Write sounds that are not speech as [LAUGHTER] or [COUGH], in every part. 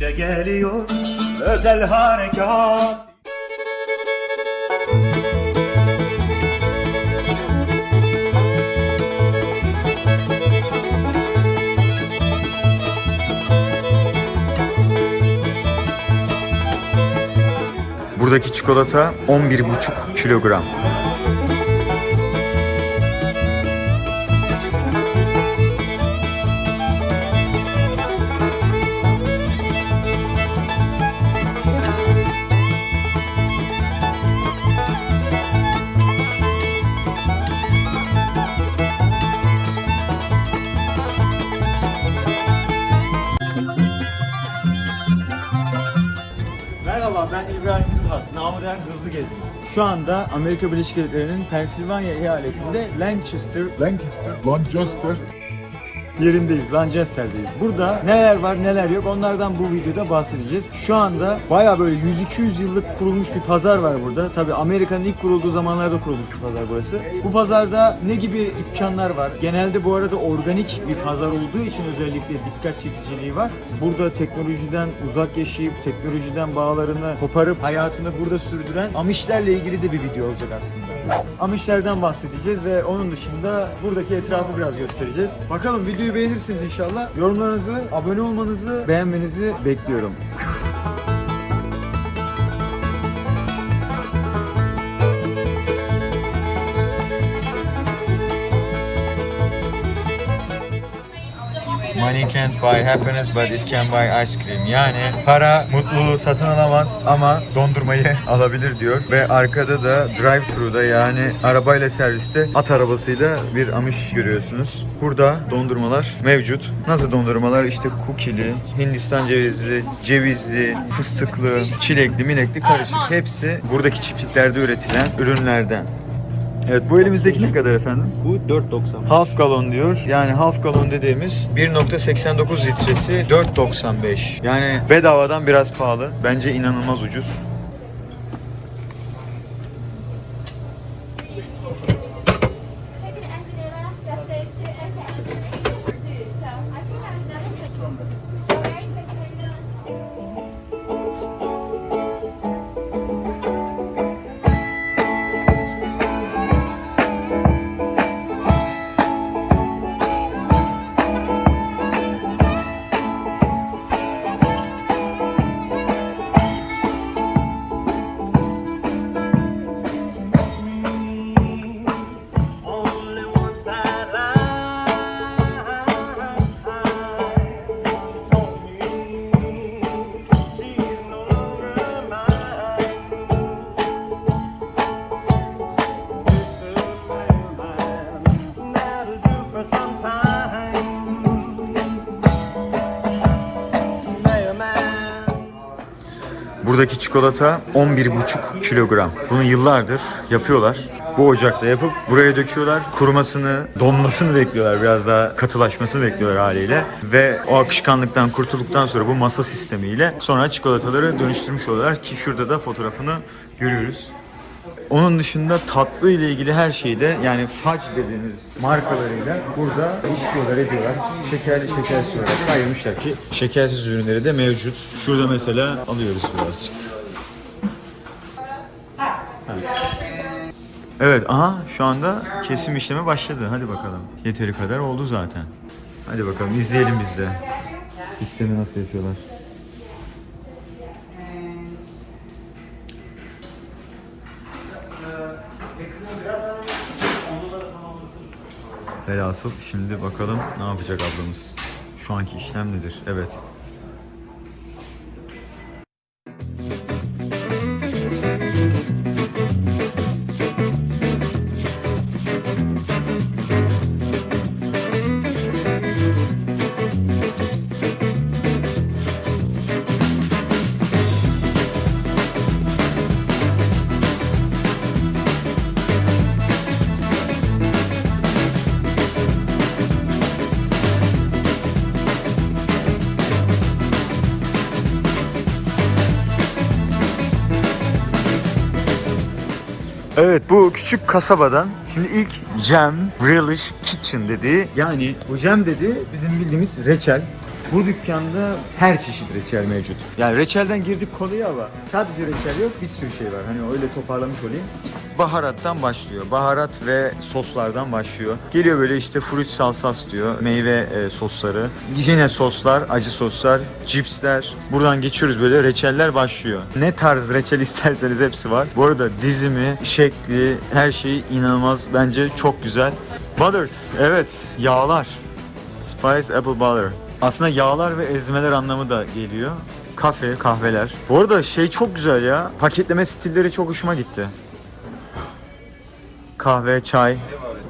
İşte geliyor özel harekat. Buradaki çikolata 11,5 kilogram. Değer Hızlı Gezgin. Şu anda Amerika Birleşik Devletleri'nin Pennsylvania eyaletinde Lancaster, Lancaster Lancaster. Yerindeyiz, Lancaster'deyiz. Burada neler var neler yok onlardan bu videoda bahsedeceğiz. Şu anda baya böyle 100-200 yıllık kurulmuş bir pazar var burada. Tabi Amerika'nın ilk kurulduğu zamanlarda kurulmuş bir pazar burası. Bu pazarda ne gibi dükkanlar var? Genelde bu arada organik bir pazar olduğu için özellikle dikkat çekiciliği var. Burada teknolojiden uzak yaşayıp teknolojiden bağlarını koparıp hayatını burada sürdüren Amişlerle ilgili de bir video olacak aslında. Amişlerden bahsedeceğiz ve onun dışında buradaki etrafı biraz göstereceğiz. Bakalım videoyu beğenirsiniz inşallah. Yorumlarınızı, abone olmanızı, beğenmenizi bekliyorum. Money can't buy happiness but it can buy ice cream. Yani para mutluluğu satın alamaz ama dondurmayı [LAUGHS] alabilir diyor. Ve arkada da drive thru'da yani arabayla serviste at arabasıyla bir amış görüyorsunuz. Burada dondurmalar mevcut. Nasıl dondurmalar? İşte kukili, Hindistan cevizli, cevizli, fıstıklı, çilekli, milekli karışık. Hepsi buradaki çiftliklerde üretilen ürünlerden. Evet bu elimizdeki ne kadar efendim? Bu 4.90. Half galon diyor. Yani half galon dediğimiz 1.89 litresi 4.95. Yani bedavadan biraz pahalı. Bence inanılmaz ucuz. For some time. Buradaki çikolata 11,5 kilogram. Bunu yıllardır yapıyorlar. Bu ocakta yapıp buraya döküyorlar. Kurumasını, donmasını bekliyorlar. Biraz daha katılaşmasını bekliyorlar haliyle. Ve o akışkanlıktan kurtulduktan sonra bu masa sistemiyle sonra çikolataları dönüştürmüş oluyorlar ki şurada da fotoğrafını görüyoruz. Onun dışında tatlı ile ilgili her şeyi de yani fudge dediğimiz markalarıyla burada işliyorlar ediyorlar. Şekerli şekersiz olarak ayırmışlar ki şekersiz ürünleri de mevcut. Şurada mesela alıyoruz birazcık. Evet aha şu anda kesim işlemi başladı. Hadi bakalım. Yeteri kadar oldu zaten. Hadi bakalım izleyelim biz de. Sistemi nasıl yapıyorlar. Velhasıl şimdi bakalım ne yapacak ablamız. Şu anki işlem nedir? Evet. Evet bu küçük kasabadan şimdi ilk Jam Relish Kitchen dediği yani Bu jam dedi bizim bildiğimiz reçel. Bu dükkanda her çeşit reçel mevcut. Yani reçelden girdik konuya ama sadece reçel yok bir sürü şey var. Hani öyle toparlamış olayım. Baharattan başlıyor. Baharat ve soslardan başlıyor. Geliyor böyle işte fruit salsas diyor. Meyve e, sosları. Yine soslar, acı soslar, cipsler. Buradan geçiyoruz böyle reçeller başlıyor. Ne tarz reçel [LAUGHS] isterseniz hepsi var. Bu arada dizimi, şekli, her şeyi inanılmaz. Bence çok güzel. Butters, evet yağlar. Spice Apple Butter. Aslında yağlar ve ezmeler anlamı da geliyor. Kafe, kahveler. Bu arada şey çok güzel ya. Paketleme stilleri çok hoşuma gitti. Kahve, çay,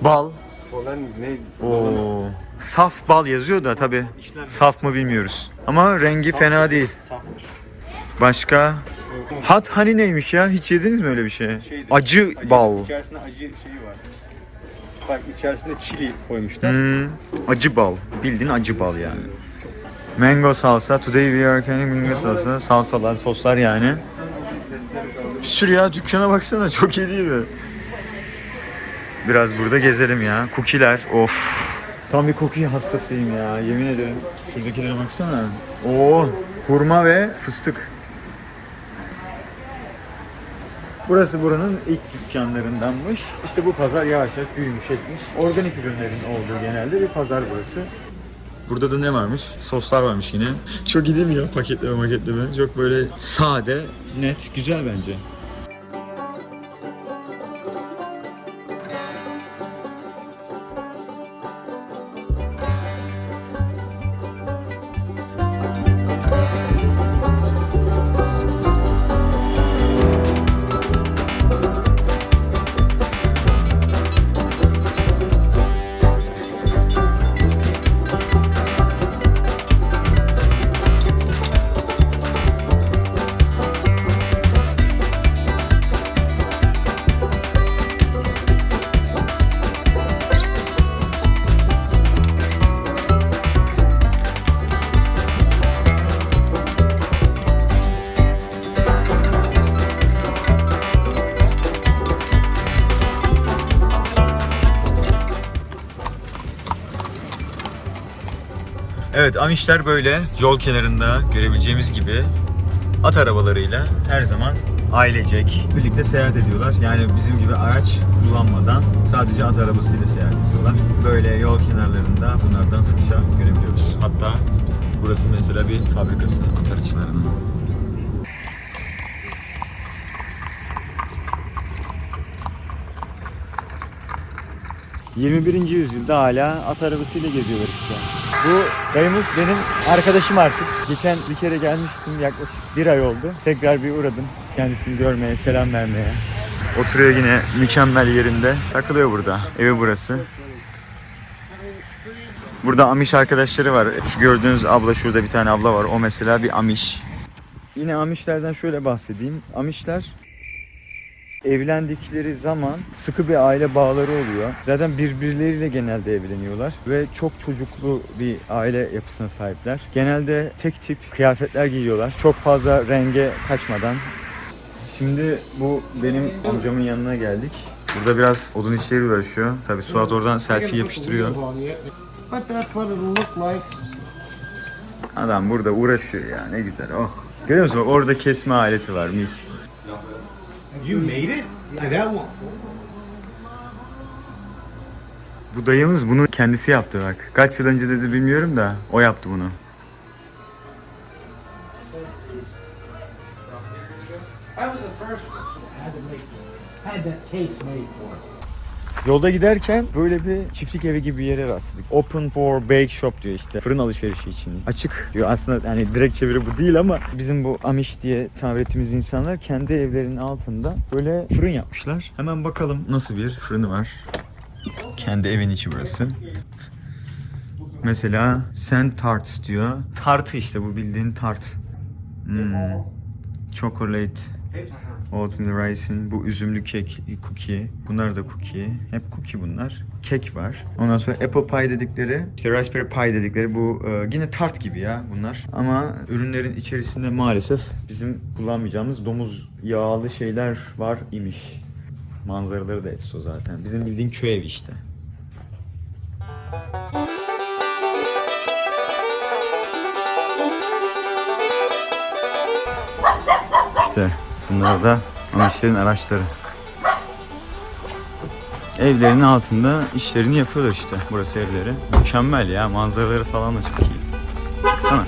bal. Olan ne? Oo. Saf bal yazıyor da tabi saf mı bilmiyoruz. Ama rengi fena değil. Saftır. Başka? Hot honey neymiş ya? Hiç yediniz mi öyle bir şey? Şeydir. Acı bal. İçerisinde acı şeyi var. Bak içerisinde çili koymuşlar. Hmm, acı bal. Bildiğin acı bal yani. Mango salsa. Today we are canning mango salsa. Salsalar, soslar yani. Bir sürü ya dükkana baksana çok iyi değil mi? Biraz burada gezelim ya. Cookie'ler. Of. Tam bir cookie hastasıyım ya. Yemin ederim. Şuradakilere baksana. Oo, hurma ve fıstık. Burası buranın ilk dükkanlarındanmış. İşte bu pazar yavaş yavaş büyümüş etmiş. Organik ürünlerin olduğu genelde bir pazar burası. Burada da ne varmış? Soslar varmış yine. Çok iyi değil ya paketleme maketleme? Çok böyle sade, net, güzel bence. Evet Amişler böyle yol kenarında görebileceğimiz gibi at arabalarıyla her zaman ailecek birlikte seyahat ediyorlar. Yani bizim gibi araç kullanmadan sadece at arabasıyla seyahat ediyorlar. Böyle yol kenarlarında bunlardan sıkça görebiliyoruz. Hatta burası mesela bir fabrikası at arıcılarının. ...21. yüzyılda hala at arabasıyla geziyorlar işte. Bu dayımız benim arkadaşım artık. Geçen bir kere gelmiştim yaklaşık bir ay oldu. Tekrar bir uğradım kendisini görmeye, selam vermeye. Oturuyor yine mükemmel yerinde. Takılıyor burada. Evi burası. Burada Amiş arkadaşları var. Şu gördüğünüz abla şurada bir tane abla var. O mesela bir Amiş. Yine Amişlerden şöyle bahsedeyim. Amişler evlendikleri zaman sıkı bir aile bağları oluyor. Zaten birbirleriyle genelde evleniyorlar ve çok çocuklu bir aile yapısına sahipler. Genelde tek tip kıyafetler giyiyorlar. Çok fazla renge kaçmadan. Şimdi bu benim amcamın yanına geldik. Burada biraz odun işleriyle uğraşıyor. Tabii Suat oradan selfie yapıştırıyor. Adam burada uğraşıyor ya ne güzel oh. Görüyor musun? Orada kesme aleti var mis. You made it? Like that one? Bu dayımız bunu kendisi yaptı bak. Kaç yıl önce dedi bilmiyorum da o yaptı bunu. That was the first one. I had to make, had that case made for it. Yolda giderken böyle bir çiftlik evi gibi bir yere rastladık. Open for bake shop diyor işte. Fırın alışverişi için. Açık diyor. Aslında yani direkt çeviri bu değil ama bizim bu Amish diye tabir ettiğimiz insanlar kendi evlerinin altında böyle fırın yapmışlar. Hemen bakalım nasıl bir fırını var. Kendi evin içi burası. Mesela Saint Tarts diyor. Tartı işte bu bildiğin tart. Hmm. Chocolate Oatmeal rice'in bu üzümlü kek, cookie. Bunlar da cookie. Hep cookie bunlar. Kek var. Ondan sonra apple pie dedikleri, işte raspberry pie dedikleri bu e, yine tart gibi ya bunlar. Ama ürünlerin içerisinde maalesef bizim kullanmayacağımız domuz yağlı şeyler var imiş. Manzaraları da hepsi o zaten. Bizim bildiğin köy evi işte. İşte bunlar da Amişlerin araçları. Evlerinin altında işlerini yapıyorlar işte. Burası evleri. Mükemmel ya. Manzaraları falan da çok iyi. Baksana.